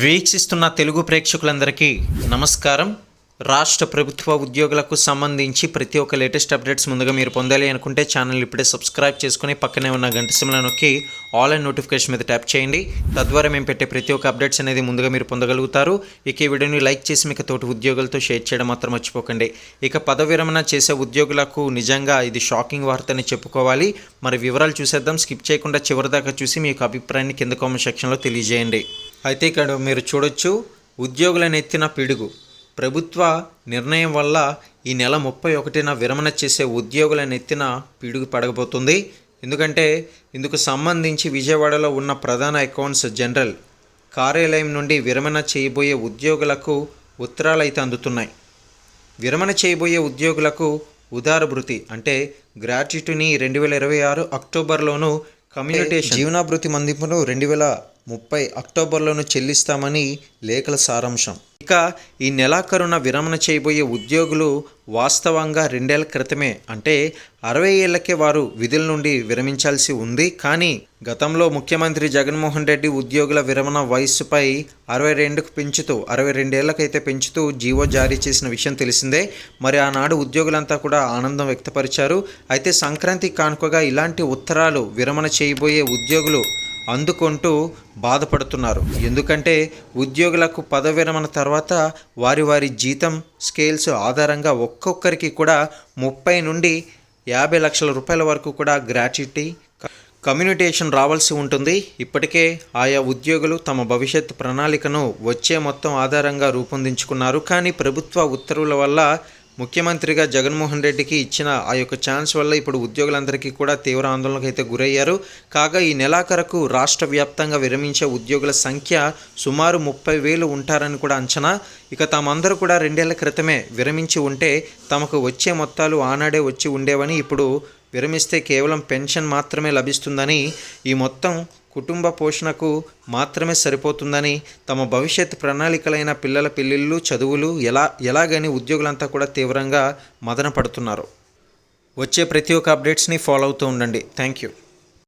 వీక్షిస్తున్న తెలుగు ప్రేక్షకులందరికీ నమస్కారం. రాష్ట్ర ప్రభుత్వ ఉద్యోగులకు సంబంధించి ప్రతి ఒక్క లేటెస్ట్ అప్డేట్స్ ముందుగా మీరు పొందాలి అనుకుంటే ఛానల్ ఇప్పుడే సబ్స్క్రైబ్ చేసుకుని పక్కనే ఉన్న గంట సిమ్లో నొక్కి ఆల్ అండ్ నోటిఫికేషన్ మీద ట్యాప్ చేయండి. తద్వారా మేము పెట్టే ప్రతి ఒక్క అప్డేట్స్ అనేది ముందుగా మీరు పొందగలుగుతారు. ఇక ఈ వీడియోని లైక్ చేసి మీకు తోటి ఉద్యోగులతో షేర్ చేయడం మాత్రం మర్చిపోకండి. ఇక పద విరమణ చేసే ఉద్యోగులకు నిజంగా ఇది షాకింగ్ వార్తని చెప్పుకోవాలి. మరి వివరాలు చూసేద్దాం. స్కిప్ చేయకుండా చివరిదాకా చూసి మీ యొక్క అభిప్రాయాన్ని కింద కామెంట్ సెక్షన్లో తెలియజేయండి. అయితే ఇక్కడ మీరు చూడొచ్చు ఉద్యోగులను ఎత్తిన పిడుగు. ప్రభుత్వ నిర్ణయం వల్ల ఈ నెల ముప్పై ఒకటిన విరమణ చేసే ఉద్యోగులను ఎత్తిన పిడుగు పడగబోతుంది ఎందుకంటే ఇందుకు సంబంధించి విజయవాడలో ఉన్న ప్రధాన అకౌంట్స్ జనరల్ కార్యాలయం నుండి విరమణ చేయబోయే ఉద్యోగులకు ఉత్తరాలు అయితే అందుతున్నాయి. విరమణ చేయబోయే ఉద్యోగులకు ఉదారభృతి అంటే గ్రాట్యుటీని రెండు వేల ఇరవై ఆరు అక్టోబర్లోను కమ్యూనిటేషన్ జీవనాభృతి మందింపును రెండు వేల ముప్పై అక్టోబర్లోనూ చెల్లిస్తామని లేఖల సారాంశం. ఇక ఈ నెలాఖరున విరమణ చేయబోయే ఉద్యోగులు వాస్తవంగా రెండేళ్ళ క్రితమే అంటే అరవై ఏళ్ళకే వారు విధుల నుండి విరమించాల్సి ఉంది. కానీ గతంలో ముఖ్యమంత్రి జగన్మోహన్ రెడ్డి ఉద్యోగుల విరమణ వయస్సుపై అరవై రెండుకు పెంచుతూ అరవై రెండేళ్ళకైతే పెంచుతూ జీవో జారీ చేసిన విషయం తెలిసిందే. మరి ఆనాడు ఉద్యోగులంతా కూడా ఆనందం వ్యక్తపరిచారు. అయితే సంక్రాంతి కానుకగా ఇలాంటి ఉత్తరాలు విరమణ చేయబోయే ఉద్యోగులు అందుకుంటూ బాధపడుతున్నారు. ఎందుకంటే ఉద్యోగులకు పదవి విరమణ తర్వాత వారి వారి జీతం స్కేల్స్ ఆధారంగా ఒక్కొక్కరికి కూడా ముప్పై నుండి యాభై లక్షల రూపాయల వరకు కూడా గ్రాట్యుటీ కమ్యూనిటేషన్ రావాల్సి ఉంటుంది. ఇప్పటికే ఆయా ఉద్యోగులు తమ భవిష్యత్ ప్రణాళికను వచ్చే మొత్తం ఆధారంగా రూపొందించుకున్నారు. కానీ ప్రభుత్వ ఉత్తర్వుల వల్ల ముఖ్యమంత్రిగా జగన్మోహన్ రెడ్డికి ఇచ్చిన ఆ యొక్క ఛాన్స్ వల్ల ఇప్పుడు ఉద్యోగులందరికీ కూడా తీవ్ర ఆందోళనకు అయితే గురయ్యారు. కాగా ఈ నెలాఖరకు రాష్ట్ర వ్యాప్తంగా విరమించే ఉద్యోగుల సంఖ్య సుమారు ముప్పై వేలు ఉంటారని కూడా అంచనా. ఇక తామందరూ కూడా రెండేళ్ళ క్రితమే విరమించి ఉంటే తమకు వచ్చే మొత్తాలు ఆనాడే వచ్చి ఉండేవని ఇప్పుడు విరమిస్తే కేవలం పెన్షన్ మాత్రమే లభిస్తుందని ఈ మొత్తం కుటుంబ పోషణకు మాత్రమే సరిపోతుందని తమ భవిష్యత్ ప్రణాళికలైన పిల్లల పెళ్ళిళ్ళు చదువులు ఎలా ఎలాగని ఉద్యోగులంతా కూడా తీవ్రంగా మదన పడుతున్నారు. వచ్చే ప్రతి ఒక్క అప్డేట్స్ని ఫాలో అవుతూ ఉండండి. Thank you